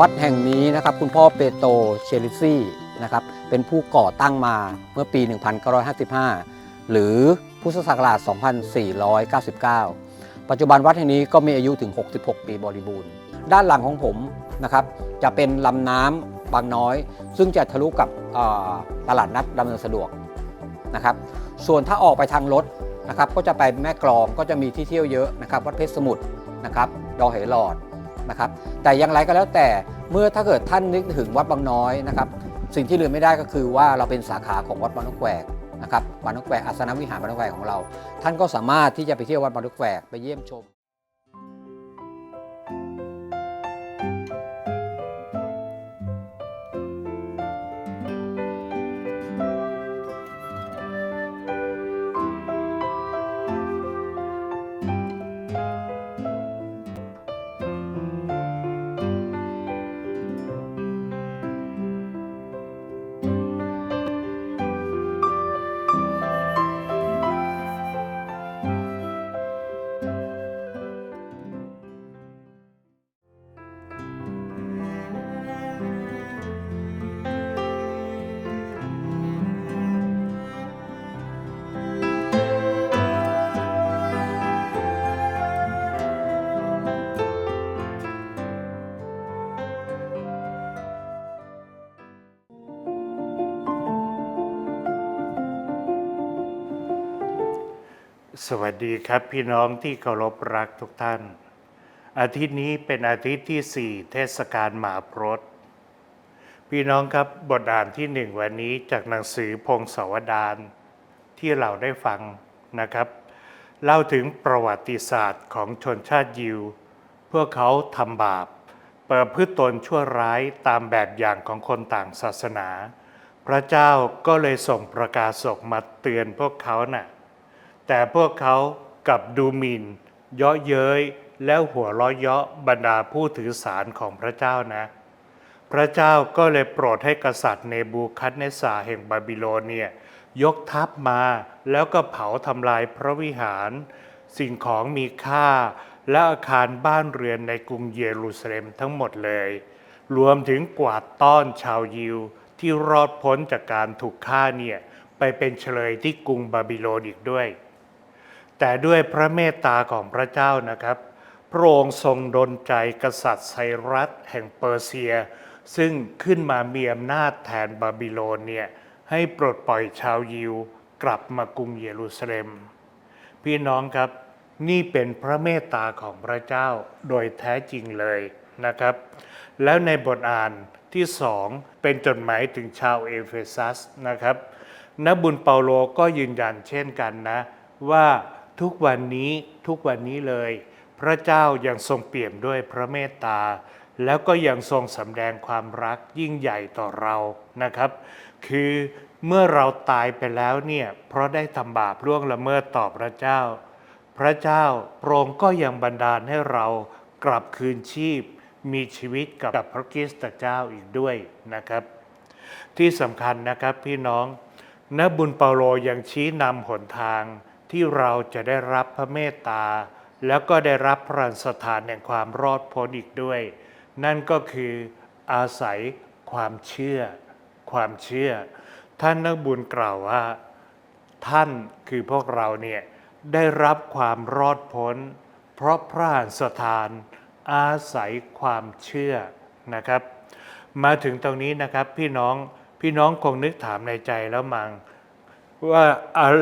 วัดแห่งนี้นะครับคุณพ่อเปโตรเชลิซี่นะครับเป็นผู้ก่อตั้งมาเมื่อปี 1955 หรือพุทธศักราช 2499 ปัจจุบันวัดแห่งนี้ก็มีอายุถึง 66 ปีบริบูรณ์ ด้านหลังของผมนะครับจะเป็นลำน้ำบางน้อย ซึ่งจะทะลุกับตลาดนัดดำเนินสะดวกนะครับส่วนถ้าออกไปทางรถนะครับก็จะไปแม่กลองก็จะมีที่เที่ยวเยอะนะครับวัดเพชรสมุทรนะครับดอยเหหลอด นะครับ แต่อย่างไรก็แล้วแต่เมื่อถ้าเกิดท่านนึกถึงวัดบางน้อยนะครับ สิ่งที่ลืมไม่ได้ก็คือว่าเราเป็นสาขาของวัดบางนกแหวกนะครับบางนกแหวกอาสนวิหารบางนกแหวกของเรา ท่านก็สามารถที่จะไปเที่ยววัดบางนกแหวกไปเยี่ยมชม สวัสดีครับพี่น้องที่เคารพรักทุกท่าน อาทิตย์นี้เป็นอาทิตย์ที่ 4 เทศกาลหมาพรตพี่น้องครับบทอ่านที่หนึ่งวันนี้จากหนังสือพงศาวดารที่เราได้ฟังนะครับ เล่าถึงประวัติศาสตร์ของชนชาติยิว พวกเขาทำบาป เประพฤติตนชั่วร้ายตามแบบอย่างของคนต่างศาสนา พระเจ้าก็เลยส่งประกาศกมาเตือนพวกเขาน่ะ แต่พวกเขากลับดูหมิ่น เยาะเย้ยแล้วหัวเราะเยาะบรรดาผู้ถือสารของพระเจ้านะ พระเจ้าก็เลยโปรดให้กษัตริย์เนบูคัดเนสสาแห่งบาบิโลนเนี่ยยกทัพมาแล้วก็เผาทำลายพระวิหาร สิ่งของมีค่า และอาคารบ้านเรือนในกรุงเยรูซาเล็มทั้งหมดเลย รวมถึงกวาดต้อนชาวยิวที่รอดพ้นจากการถูกฆ่าเนี่ยไปเป็นเฉลยที่กรุงบาบิโลนอีกด้วย แต่ด้วยพระเมตตาของพระเจ้านะครับ พระองค์ทรงดลใจกษัตริย์ไซรัสแห่งเปอร์เซีย ซึ่งขึ้นมามีอำนาจแทนบาบิโลนเนี่ยให้ปลดปล่อยชาวยิวกลับมากรุงเยรูซาเล็ม พี่น้องครับนี่เป็นพระเมตตาของพระเจ้าโดยแท้จริงเลยนะครับ แล้วในบทอ่านที่สองเป็นจดหมายถึงชาวเอเฟซัสนะครับนบุญเปาโลก็ยืนยันเช่นกันนะว่า ทุกวันนี้ทุกวันนี้เลย พระเจ้ายังทรงเปี่ยมด้วยพระเมตตา แล้วก็ยังทรงสำแดงความรักยิ่งใหญ่ต่อเรานะครับ คือเมื่อเราตายไปแล้วเนี่ยเพราะได้ทำบาปล่วงละเมิดต่อพระเจ้า พระเจ้าโปรงก็ยังบันดาลให้เรากลับคืนชีพ มีชีวิตกับพระคริสตเจ้าอีกด้วยนะครับ ที่สำคัญนะครับพี่น้องนบุญเปาโลยังชี้นำหนทาง ที่เราจะได้รับพระเมตตา แล้วก็ได้รับพระสถานแห่งความรอดพ้นอีกด้วย นั่นก็คืออาศัยความเชื่อ ความเชื่อ ท่านนักบุญกล่าวว่า ท่านคือพวกเราเนี่ยได้รับความรอดพ้น เพราะพระหฤทันสถานอาศัยความเชื่อนะครับ มาถึงตรงนี้นะครับพี่น้องพี่น้องคงนึกถามในใจแล้วมังว่า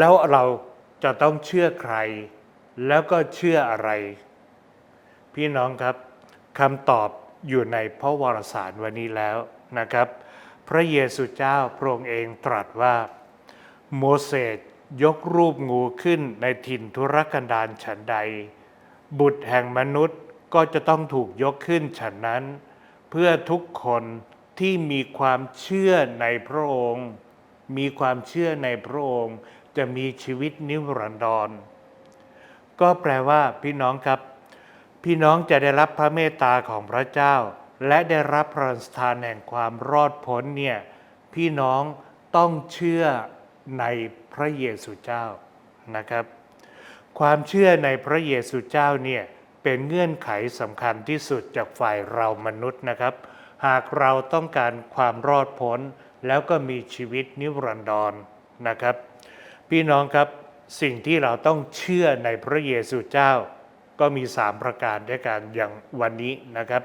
แล้วเรา จะต้องเชื่อใคร แล้วก็เชื่ออะไร พี่น้องครับคำตอบอยู่ในพระวรสารวันนี้แล้วนะครับ พระเยซูเจ้าพระองค์เองตรัสว่า โมเสสยกรูปงูขึ้นในถิ่นทุรกันดารฉันใด บุตรแห่งมนุษย์ก็จะต้องถูกยกขึ้นฉันนั้น เพื่อทุกคนที่มีความเชื่อในพระองค์ มีความเชื่อในพระองค์ จะมีชีวิตนิรันดร ก็แปลว่าพี่น้องครับ พี่น้องจะได้รับพระเมตตาของพระเจ้า และได้รับพระสถานแห่งความรอดพ้นเนี่ยพี่น้องต้องเชื่อในพระเยซูเจ้านะครับ ความเชื่อในพระเยซูเจ้าเนี่ยเป็นเงื่อนไขสำคัญที่สุดจากฝ่ายเรามนุษย์นะครับ หากเราต้องการความรอดพ้นแล้วก็มีชีวิตนิรันดรนะครับ พี่น้องครับสิ่งที่เราต้องเชื่อในพระเยซูเจ้า ก็มี 3 ประการด้วยกันอย่างวันนี้นะครับ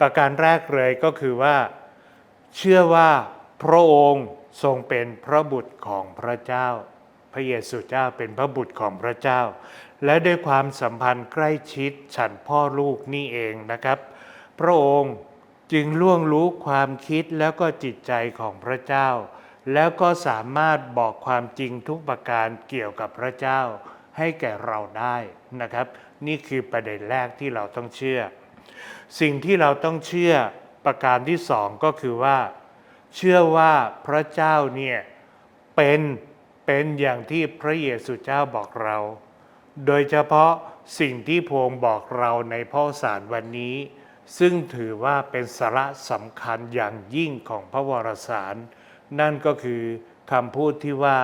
ประการแรกเลยก็คือว่า เชื่อว่าพระองค์ทรงเป็นพระบุตรของพระเจ้า พระเยซูเจ้าเป็นพระบุตรของพระเจ้า และด้วยความสัมพันธ์ใกล้ชิดฉันพ่อลูกนี่เองนะครับ พระองค์จึงล่วงรู้ความคิดแล้วก็จิตใจของพระเจ้า แล้วก็สามารถบอกความจริงทุกประการเกี่ยวกับพระเจ้า ให้แก่เราได้นะครับ นี่คือประเด็นแรกที่เราต้องเชื่อ สิ่งที่เราต้องเชื่อประการที่สองก็คือว่า เชื่อว่าพระเจ้าเนี่ยเป็นเป็นอย่างที่พระเยซูเจ้าบอกเรา โดยเฉพาะสิ่งที่พงบอกเราในพ่อสารวันนี้ ซึ่งถือว่าเป็นสาระสำคัญอย่างยิ่งของพระวรสาร นั่นก็คือคำพูดที่ว่า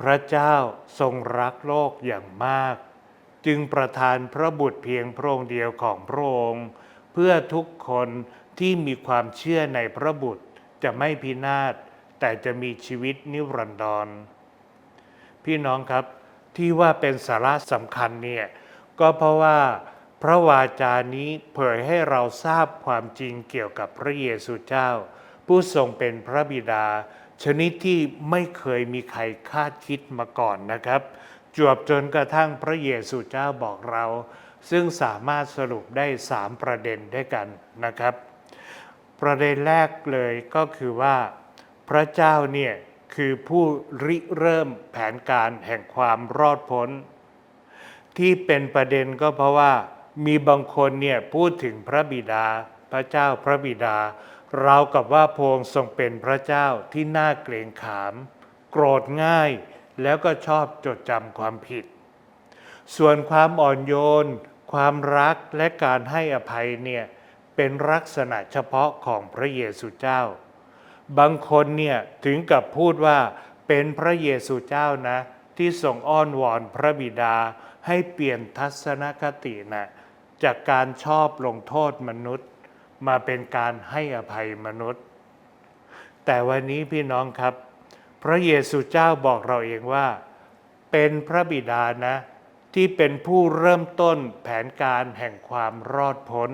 พระเจ้าทรงรักโลกอย่างมาก จึงประทานพระบุตรเพียงพระองค์เดียวของพระองค์ เพื่อทุกคนที่มีความเชื่อในพระบุตรจะไม่พินาศแต่จะมีชีวิตนิรันดร พี่น้องครับที่ว่าเป็นสาระสำคัญเนี่ยก็เพราะว่าพระวาจานี้เผยให้เราทราบความจริงเกี่ยวกับพระเยซูเจ้า ผู้ทรงเป็นพระบิดา ชนิดที่ไม่เคยมีใครคาดคิดมาก่อนนะครับ จวบจนกระทั่งพระเยซูเจ้าบอกเรา ซึ่งสามารถสรุปได้สามประเด็นด้วยกันนะครับ ประเด็นแรกเลยก็คือว่า พระเจ้าเนี่ยคือผู้ริเริ่มแผนการแห่งความรอดพ้น ที่เป็นประเด็นก็เพราะว่ามีบางคนเนี่ยพูดถึงพระบิดา พระเจ้าพระบิดา ราวกับว่าพงค์ทรงเป็นพระเจ้าที่น่าเกรงขาม โกรธง่าย แล้วก็ชอบจดจำความผิด ส่วนความอ่อนโยน ความรักและการให้อภัยเนี่ยเป็นลักษณะเฉพาะของพระเยซูเจ้า บางคนเนี่ยถึงกับพูดว่าเป็นพระเยซูเจ้านะ ที่ทรงอ้อนวอนพระบิดาให้เปลี่ยนทัศนคตินะจากการชอบลงโทษมนุษย์ มาเป็นการให้อภัยมนุษย์ แต่วันนี้พี่น้องครับ พระเยซูเจ้าบอกเราเองว่า เป็นพระบิดานะ ที่เป็นผู้เริ่มต้นแผนการแห่งความรอดพ้น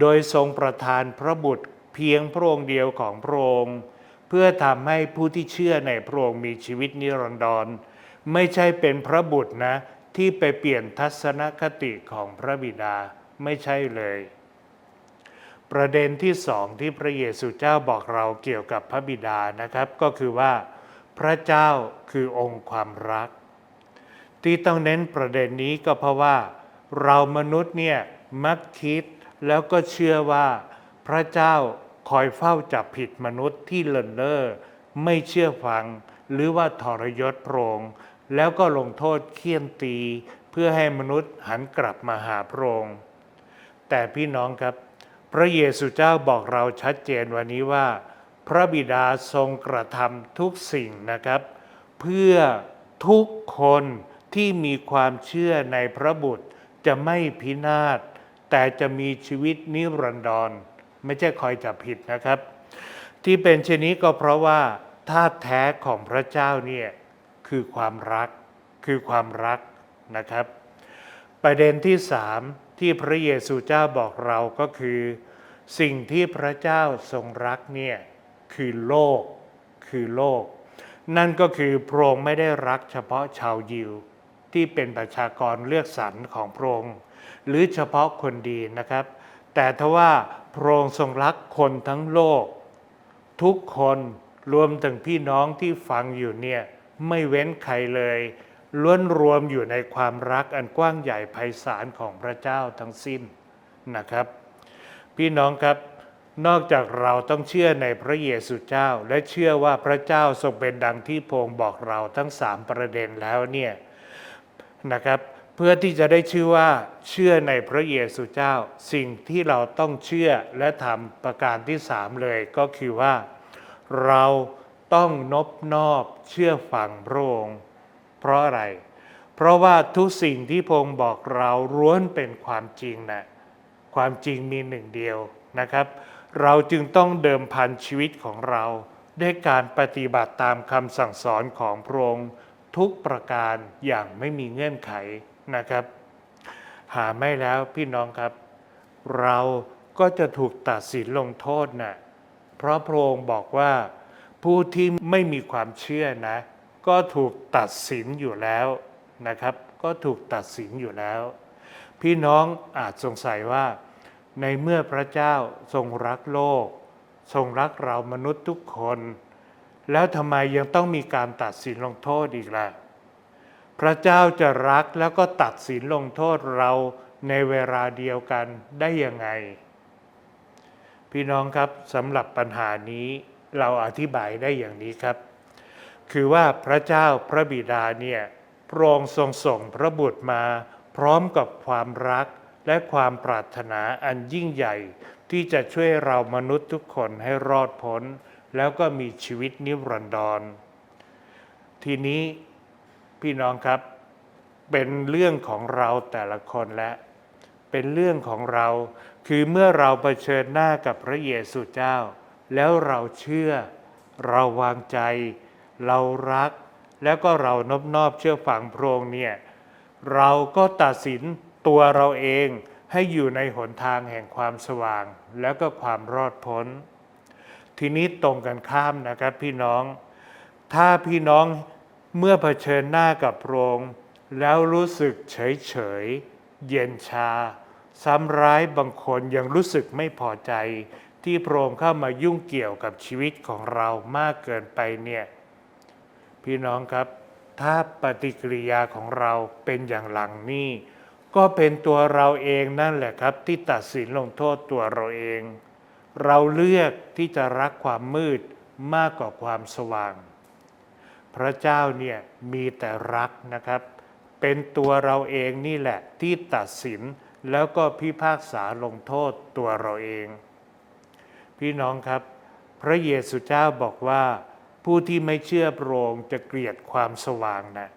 โดยทรงประทานพระบุตรเพียงพระองค์เดียวของพระองค์เพื่อทำให้ผู้ที่เชื่อในพระองค์มีชีวิตนิรันดร ไม่ใช่เป็นพระบุตรนะ ที่ไปเปลี่ยนทัศนคติของพระบิดาไม่ใช่เลย ประเด็นที่สองที่พระเยซูเจ้าบอกเราเกี่ยวกับพระบิดานะครับ ก็คือว่า พระเจ้าคือองค์ความรัก ที่ต้องเน้นประเด็นนี้ก็เพราะว่า เรามนุษย์เนี่ยมักคิดแล้วก็เชื่อว่า พระเจ้าคอยเฝ้าจับผิดมนุษย์ที่เลินเล่อไม่เชื่อฟัง หรือว่าทรยศพรง แล้วก็ลงโทษเคี่ยนตี เพื่อให้มนุษย์หันกลับมาหาพรง แต่พี่น้องครับ ระเยซูเจ้าบอกเราชัดเจนวันนี้ว่า พระบิดาทรงกระทำทุกสิ่งนะครับ เพื่อทุกคนที่มีความเชื่อในพระบุตรจะไม่พินาศแต่จะมีชีวิตนิรันดร ไม่ใช่คอยจับผิดนะครับ ที่เป็นเช่นนี้ก็เพราะว่าธาตุแท้ของพระเจ้าเนี่ยคือความรักคือความรักนะครับ ประเด็นที่สาม ที่พระเยซูเจ้าบอกเราก็คือ สิ่งที่พระเจ้าทรงรักเนี่ยคือโลกคือโลก นั่นก็คือพระองค์ไม่ได้รักเฉพาะชาวยิว ที่เป็นประชากรเลือกสรรของพระองค์หรือเฉพาะคนดีนะครับ แต่ทว่าพระองค์ทรงรักคนทั้งโลก ทุกคนรวมถึงพี่น้องที่ฟังอยู่เนี่ยไม่เว้นใครเลย ล้วนรวมอยู่ในความรักอันกว้างใหญ่ไพศาลของพระเจ้าทั้งสิ้นนะครับ พี่น้องครับนอกจากเราต้องเชื่อในพระเยซูเจ้า และเชื่อว่าพระเจ้าทรงเป็นดังที่พระองค์บอกเราทั้งสามประเด็นแล้วเนี่ยนะครับ เพื่อที่จะได้ชื่อว่าเชื่อในพระเยซูเจ้า สิ่งที่เราต้องเชื่อและทำประการที่สามเลยก็คือว่า เราต้องนบนอบเชื่อฟังพระองค์ เพราะอะไร เพราะว่าทุกสิ่งที่พงค์บอกเราร้วนเป็นความจริงนะความจริงมีหนึ่งเดียวนะครับ เราจึงต้องเดิมพันชีวิตของเรา ด้วยการปฏิบัติตามคำสั่งสอนของพระองค์ทุกประการอย่างไม่มีเงื่อนไขนะครับ หาไม่แล้วพี่น้องครับ เราก็จะถูกตัดสินลงโทษนะ่ะเพราะพระองค์บอกว่าผู้ที่ไม่มีความเชื่อนะ ก็ถูกตัดสินอยู่แล้วนะครับ ก็ถูกตัดสินอยู่แล้ว พี่น้องอาจสงสัยว่า ในเมื่อพระเจ้าทรงรักโลก ทรงรักเรามนุษย์ทุกคน แล้วทำไมยังต้องมีการตัดสินลงโทษอีกล่ะพระเจ้าจะรักแล้วก็ตัดสินลงโทษเราในเวลาเดียวกันได้ยังไง พี่น้องครับสำหรับปัญหานี้เราอธิบายได้อย่างนี้ครับ คือว่าพระเจ้าพระบิดาเนี่ยพระองค์ทรงส่งพระบุตรมา พร้อมกับความรักและความปรารถนาอันยิ่งใหญ่ ที่จะช่วยเรามนุษย์ทุกคนให้รอดพ้น แล้วก็มีชีวิตนิรันดร ทีนี้พี่น้องครับ เป็นเรื่องของเราแต่ละคนและ เป็นเรื่องของเราคือเมื่อเราเผชิญหน้ากับพระเยซูเจ้า แล้วเราเชื่อ เราวางใจ เรารักแล้วก็เรานอบนอบเชื่อฝังพระองค์เนี่ยเราก็ตัดสินตัวเราเองให้อยู่ในหนทางแห่งความสว่าง แล้วก็ความรอดพ้น ทีนี้ตรงกันข้ามนะครับพี่น้อง ถ้าพี่น้องเมื่อเผชิญหน้ากับพระองค์แล้วรู้สึกเฉยเฉยเย็นชา ซ้ำร้ายบางคนยังรู้สึกไม่พอใจ ที่พระองค์เข้ามายุ่งเกี่ยวกับชีวิตของเรามากเกินไปเนี่ย พี่น้องครับ ถ้าปฏิกิริยาของเราเป็นอย่างหลังนี้ก็เป็นตัวเราเองนั่นแหละครับ ที่ตัดสินลงโทษตัวเราเอง เราเลือกที่จะรักความมืดมากกว่าความสว่าง พระเจ้าเนี่ยมีแต่รักนะครับ เป็นตัวเราเองนี่แหละที่ตัดสินแล้วก็พิพากษาลงโทษตัวเราเอง พี่น้องครับ พระเยซูเจ้าบอกว่า ผู้ที่ไม่เชื่อพระองค์จะเกลียดความสว่างนะ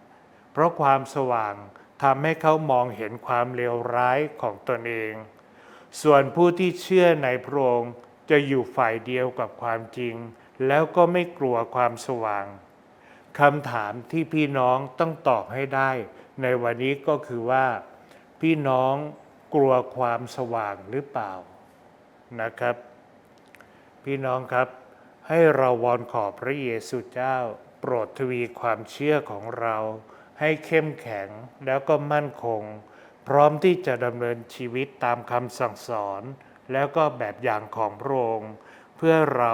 เพราะความสว่างทำให้เขามองเห็นความเลวร้ายของตนเอง ส่วนผู้ที่เชื่อในพระองค์จะอยู่ฝ่ายเดียวกับความจริง แล้วก็ไม่กลัวความสว่างคำถามที่พี่น้องต้องตอบให้ได้ ในวันนี้ก็คือว่า พี่น้องกลัวความสว่างหรือเปล่านะครับ พี่น้องครับ ให้เราวอนขอพระเยซูเจ้า โปรดทวีความเชื่อของเรา ให้เข้มแข็งแล้วก็มั่นคง พร้อมที่จะดำเนินชีวิตตามคำสั่งสอน แล้วก็แบบอย่างของพระองค์เพื่อเรา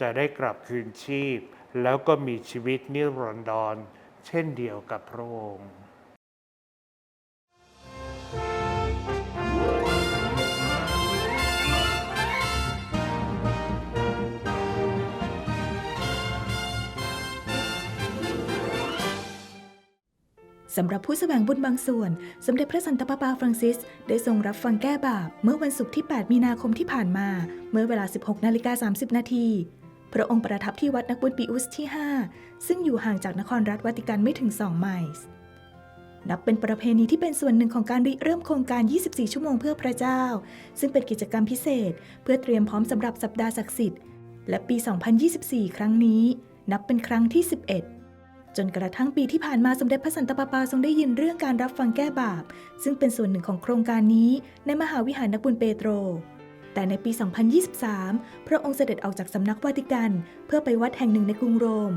จะได้กลับคืนชีพ แล้วก็มีชีวิตนิรันดรเช่นเดียวกับพระองค์ สำหรับผู้แสวงบุญบางส่วน สมเด็จพระสันตะปาปาฟรังซิส ได้ทรงรับฟังแก้บาป เมื่อวันศุกร์ที่ 8 มีนาคมที่ผ่านมา เมื่อเวลา 16นาฬิกา30 นาที พระองค์ประทับที่วัดนักบุญปีอุสที่ 5 ซึ่งอยู่ห่างจากนครรัฐวาติกันไม่ถึง 2 ไมล์นับเป็นประเพณีที่เป็นส่วนหนึ่งของการริเริ่มโครงการ 24 ชั่วโมงเพื่อพระเจ้า ซึ่งเป็นกิจกรรมพิเศษ เพื่อเตรียมพร้อมสำหรับสัปดาห์ศักดิ์สิทธิ์ และปี 2024 ครั้งนี้ นับเป็นครั้งที่ 11 จนกระทั่งปีที่ผ่านมาสมเด็จพระสันตะปาปาทรงได้ยินเรื่องการรับฟังแก้บาป ซึ่งเป็นส่วนหนึ่งของโครงการนี้ในมหาวิหารนักบุญเปโตร แต่ในปี 2023 พระองค์เสด็จออกจากสำนักวาติกัน เพื่อไปวัดแห่งหนึ่งในกรุงโรม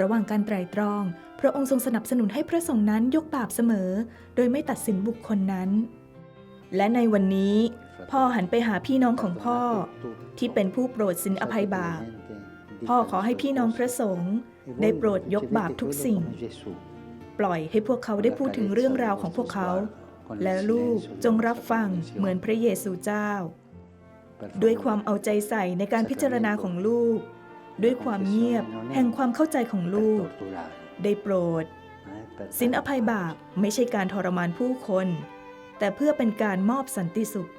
ระหว่างการไตร่ตรอง พระองค์ทรงสนับสนุนให้พระสงฆ์นั้นยกบาปเสมอ โดยไม่ตัดสินบุคคลนั้น และในวันนี้ พ่อหันไปหาพี่น้องของพ่อ ที่เป็นผู้โปรดสินอภัยบาปพ่อขอให้พี่น้องพระสงฆ์ ได้โปรดยกบาปทุกสิ่ง ปล่อยให้พวกเขาได้พูดถึงเรื่องราวของพวกเขา และลูกจงรับฟังเหมือนพระเยซูเจ้า ด้วยความเอาใจใส่ในการพิจารณาของลูก ด้วยความเงียบแห่งความเข้าใจของลูก ได้โปรดสินอภัยบาปไม่ใช่การทรมานผู้คน แต่เพื่อเป็นการมอบสันติสุข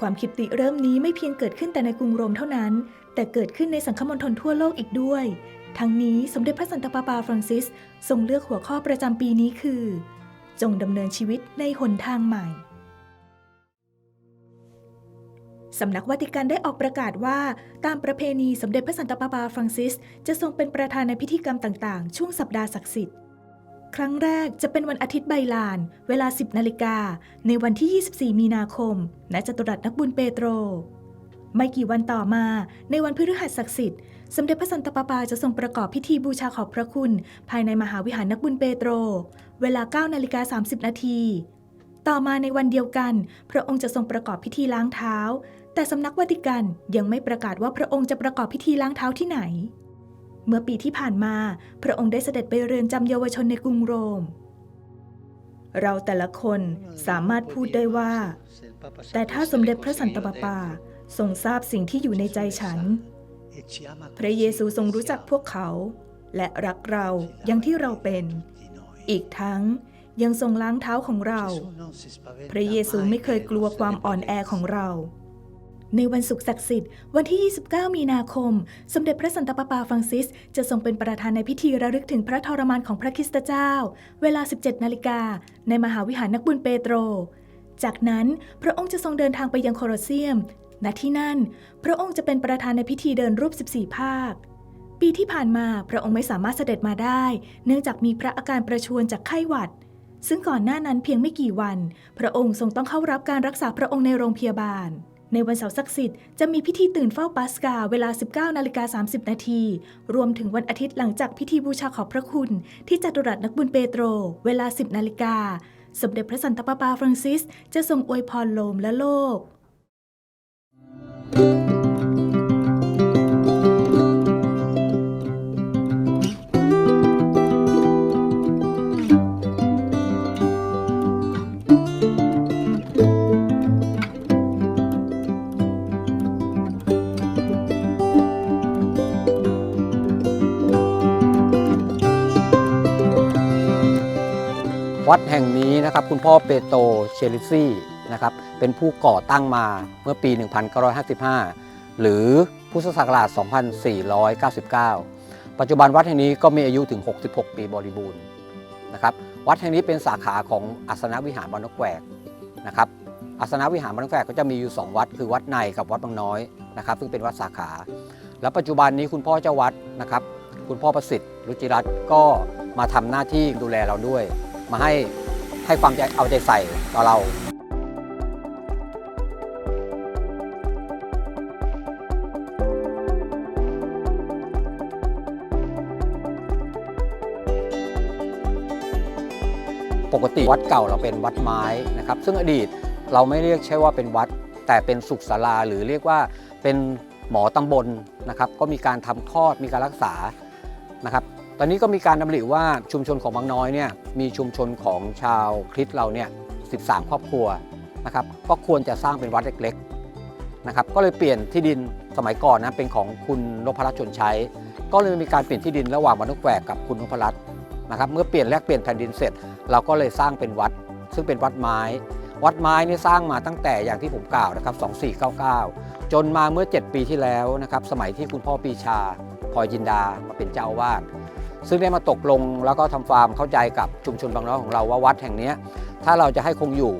ความคิดติเริ่มนี้ไม่เพียงเกิดขึ้นแต่ในกรุงโรมเท่านั้น แต่เกิดขึ้นในสังคมณฑลทั่วโลกอีกด้วย ทั้งนี้สมเด็จพระสันตะปาปาฟรังซิสทรงเลือกหัวข้อประจำปีนี้คือ จงดำเนินชีวิตในหนทางใหม่ สำนักวาติกันได้ออกประกาศว่า ตามประเพณีสมเด็จพระสันตะปาปาฟรังซิส จะทรงเป็นประธานในพิธีกรรมต่างๆ ช่วงสัปดาห์ศักดิ์สิทธิ์ครั้งแรกจะเป็นวันอาทิตย์ใบลาน เวลา 10 นาฬิกา ในวันที่ 24 มีนาคม ณ จตุรัสนักบุญเปโตร ไม่กี่วันต่อมา ในวันพฤหัสศักดิ์สิทธิ์ สมเด็จพระสันตะปาปาจะทรงประกอบพิธีบูชาขอบพระคุณ ภายในมหาวิหารนักบุญเปโตร เวลา9นาฬิกา30 นาที ต่อมาในวันเดียวกัน พระองค์จะทรงประกอบพิธีล้างเท้า แต่สำนักวาติกันยังไม่ประกาศว่าพระองค์จะประกอบพิธีล้างเท้าที่ไหน เมื่อปีที่ผ่านมา พระองค์ได้เสด็จไปเรือนจำเยาวชนในกรุงโรม เราแต่ละคนสามารถพูดได้ว่า แต่ถ้าสมเด็จพระสันตะปาปาทรงทราบสิ่งที่อยู่ในใจฉัน พระเยซูทรงรู้จักพวกเขา และรักเราอย่างที่เราเป็น อีกทั้งยังทรงล้างเท้าของเรา พระเยซูไม่เคยกลัวความอ่อนแอของเรา ในวันศุกร์ศักดิ์สิทธิ์วันที่ 29 มีนาคม สมเด็จพระสันตะปาปาฟรังซิส จะทรงเป็นประธานในพิธีระลึกถึงพระทรมานของพระคริสตเจ้า เวลา 17 นาฬิกา ในมหาวิหารนักบุญเปโตร จากนั้นพระองค์จะทรงเดินทางไปยังโคลอเซียม ณที่นั่น พระองค์จะเป็นประธานในพิธีเดินรูป 14 ภาค ปีที่ผ่านมาพระองค์ไม่สามารถเสด็จมาได้ เนื่องจากมีพระอาการประชวรจากไข้หวัด ซึ่งก่อนหน้านั้นเพียงไม่กี่วัน พระองค์ทรงต้องเข้ารับการรักษาพระองค์ในโรงพยาบาล ในวันเสาร์ศักดิ์สิทธิ์จะมีพิธีตื่นเฝ้าปัสกาเวลา 19นาฬิกา30 นาทีรวมถึงวันอาทิตย์หลังจากพิธีบูชาขอบพระคุณ ที่จัตุรัสนักบุญเปโตร เวลา 10นาฬิกาสมเด็จพระสันตะปาปาฟรังซิส จะทรงอวยพรโลมและโลก วัดแห่งนี้นะครับคุณพ่อเปโตเชลิซี่นะครับ เป็นผู้ก่อตั้งมาเมื่อปี 1955 หรือพุทธศักราช 2499 ปัจจุบันวัดแห่งนี้ก็มีอายุถึง 66 ปีบริบูรณ์นะครับ วัดแห่งนี้เป็นสาขาของอัสนวิหารบานนกแหวกนะครับอัสนวิหารบานนกแหวกก็จะมีอยู่ 2 วัด คือวัดในกับวัดบางน้อยนะครับ ซึ่งเป็นวัดสาขา แล้วปัจจุบันนี้คุณพ่อเจ้าวัดนะครับ คุณพ่อประสิทธิ์รุจิรัตน์ก็มาทำหน้าที่ดูแลเราด้วย มาให้ให้ความใจเอาใจใส่ต่อเรา วัดเก่าเราเป็นวัดไม้นะครับ ซึ่งอดีตเราไม่เรียกใช่ว่าเป็นวัด แต่เป็นสุขศาลาหรือเรียกว่าเป็นหมอตำบลนะครับ ก็มีการทำคลอดมีการรักษานะครับ ตอนนี้ก็มีการดำริว่าชุมชนของบางน้อยเนี่ยมีชุมชนของชาวคริสต์เราเนี่ย13 ครอบครัวนะครับ ก็ควรจะสร้างเป็นวัดเล็กๆนะครับ ก็เลยเปลี่ยนที่ดินสมัยก่อนนะเป็นของคุณนพรัตน์ชนใช้ก็เลยมีการเปลี่ยนที่ดินระหว่างวัดนกแหวกกับคุณนพรัตน์ นะครับเมื่อเปลี่ยนแลกเปลี่ยนแผ่นดินเสร็จ เราก็เลยสร้างเป็นวัด ซึ่งเป็นวัดไม้ วัดไม้นี่สร้างมาตั้งแต่อย่างที่ผมกล่าวนะครับ 2499 จนมาเมื่อ 7 ปีที่แล้วนะครับสมัยที่คุณพ่อปีชาพลอยจินดามาเป็นเจ้าอาวาสซึ่งได้มาตกลงแล้วก็ทำความเข้าใจกับชุมชนบางน้อยของเราว่าวัดแห่งนี้ถ้าเราจะให้คงอยู่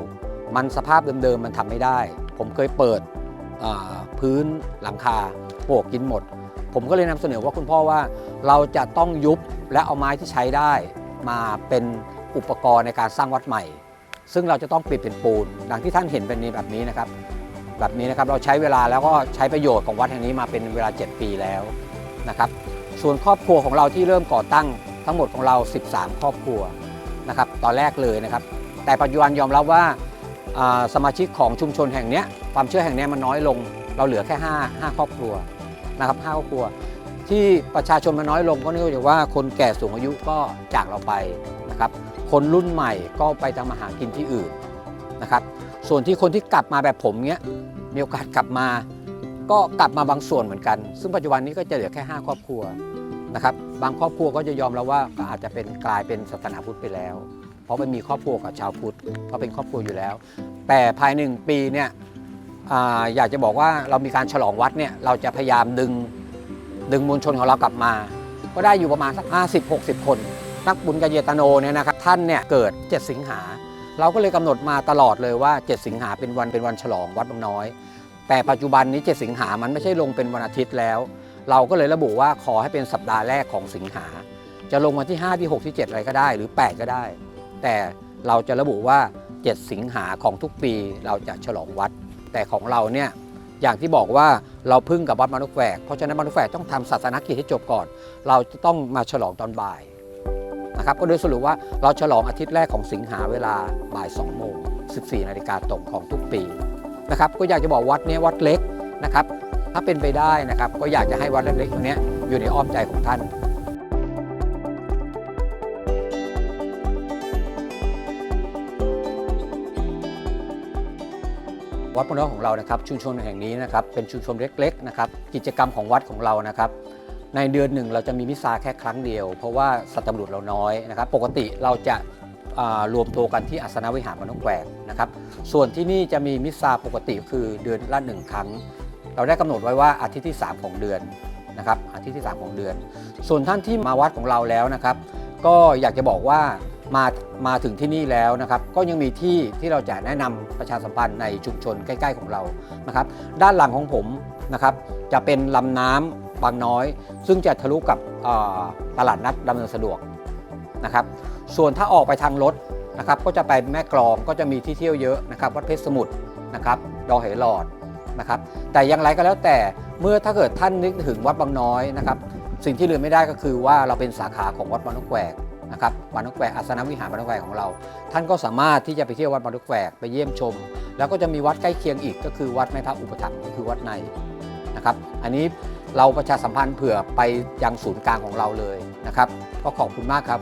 มันสภาพเดิมๆมันทำไม่ได้ ผมเคยเปิดพื้นหลังคาปลวกกินหมด ผมก็เลยนำเสนอว่าคุณพ่อว่าเราจะต้องยุบและเอาไม้ที่ใช้ได้มาเป็นอุปกรณ์ในการสร้างวัดใหม่ ซึ่งเราจะต้องเปลี่ยนเป็นปูนดังที่ท่านเห็นเป็นนี้แบบนี้นะครับ แบบนี้นะครับเราใช้เวลาแล้วก็ใช้ประโยชน์ของวัดแห่งนี้มาเป็นเวลา 7 ปีแล้วนะครับ ส่วนครอบครัวของเราที่เริ่มก่อตั้งทั้งหมดของเรา 13 ครอบครัวนะครับตอนแรกเลยนะครับ แต่ปัจจุบันยอมรับว่าสมาชิกของชุมชนแห่งนี้ความเชื่อแห่งนี้มันน้อยลง เราเหลือแค่ 5 5 ครอบครัว นะครับ5ครอบครัว ที่ประชาชนมันน้อยลงก็เนื่องจากว่าคนแก่สูงอายุก็จากเราไปนะครับคนรุ่นใหม่ก็ไปทำมาหากินที่อื่นนะครับส่วนที่คนที่กลับมาแบบผมเนี้ยมีโอกาสกลับมา ก็กลับมาบางส่วนเหมือนกัน ซึ่งปัจจุบันนี้ก็จะเหลือแค่ 5 ครอบครัวนะครับบางครอบครัวก็จะยอมแล้วว่าก็อาจจะเป็นกลายเป็นศาสนาพุทธไปแล้ว เพราะมันมีครอบครัวกับชาวพุทธเพราะเป็นครอบครัวอยู่แล้ว แต่ภายหนึ่งปีเนี่ย อยากจะบอกว่าเรามีการฉลองวัดเนี่ยเราจะพยายามดึงดึงมวลชนของเรากลับมา ก็ได้อยู่ประมาณสัก50-60 คน นักบุญกบเยตโนเนี่ยนะครับท่านเนี่ยเกิด 7 สิงหา เราก็เลยกำหนดมาตลอดเลยว่า 7 สิงหาเป็นวันเป็นวันฉลองวัดบางน้อย แต่ปัจจุบันนี้ 7 สิงหามันไม่ใช่ลงเป็นวันอาทิตย์แล้ว เราก็เลยระบุว่าขอให้เป็นสัปดาห์แรกของสิงหา จะลงวันที่ 5 ที่ 6 ที่ 7 อะไรก็ได้ หรือ 8 ก็ได้ แต่เราจะระบุว่า 7 สิงหาของทุกปีเราจะฉลองวัด แต่ของเราเนี่ยอย่างที่บอกว่าเราพึ่งกับวัดมนุษย์แฝกเพราะฉะนั้นมนุษย์แฝกต้องทำศาสนกิจให้จบก่อน เราจะต้องมาฉลองตอนบ่ายนะครับก็โดยสรุปว่าเราฉลองอาทิตย์แรกของสิงหาเวลาบ่าย2โมง14นาฬิกาตรงของทุกปีนะครับก็อยากจะบอกวัดเนี้วัดเล็กนะครับถ้าเป็นไปได้นะครับก็อยากจะให้วัดเล็กๆตรงเนี้ยอยู่ในอ้อมใจของท่าน วัดมณฑลของเรานะครับชุมชนแห่งนี้นะครับเป็นชุมชนเล็กๆนะครับกิจกรรมของวัดของเรานะครับในเดือนหนึ่งเราจะมีมิสซาแค่ครั้งเดียว เพราะว่าสัตว์ตำรุษเราน้อยนะครับ ปกติเราจะรวมตัวกันที่อาสนวิหารมนุษย์แหวกนะครับ ส่วนที่นี่จะมีมิสซาปกติคือเดือนละหนึ่งครั้ง เราได้กำหนดไว้ว่าอาทิตย์ที่ 3 ของเดือนนะครับอาทิตย์ที่ 3 ของเดือน ส่วนท่านที่มาวัดของเราแล้วนะครับ ก็อยากจะบอกว่า มามาถึงที่นี่แล้วนะครับ ก็ยังมีที่ที่เราจะแนะนำประชาสัมพันธ์ในชุมชนใกล้ๆของเรานะครับ ด้านหลังของผมนะครับ จะเป็นลำน้ำบางน้อย ซึ่งจะทะลุกับตลาดนัดดำเนินสะดวกนะครับ ส่วนถ้าออกไปทางรถนะครับ ก็จะไปแม่กลองก็จะมีที่เที่ยวเยอะนะครับวัดเพชรสมุทรนะครับดอเหหลอดนะครับ แต่อย่างไรก็แล้วแต่เมื่อถ้าเกิดท่านนึกถึงวัดบางน้อยนะครับ สิ่งที่ลืมไม่ได้ก็คือว่าเราเป็นสาขาของวัดบางนกแวก นะครับบางนกแหวกอาสนวิหารบางนกแหวกของเรา ท่านก็สามารถที่จะไปเที่ยววัดบางนกแหวกไปเยี่ยมชม แล้วก็จะมีวัดใกล้เคียงอีก ก็คือวัดแม่ทัพอุปถัมภ์ก็คือวัดในนะครับ อันนี้เราประชาสัมพันธ์เผื่อไปยังศูนย์กลางของเราเลยนะครับ ก็ขอบคุณมากครับ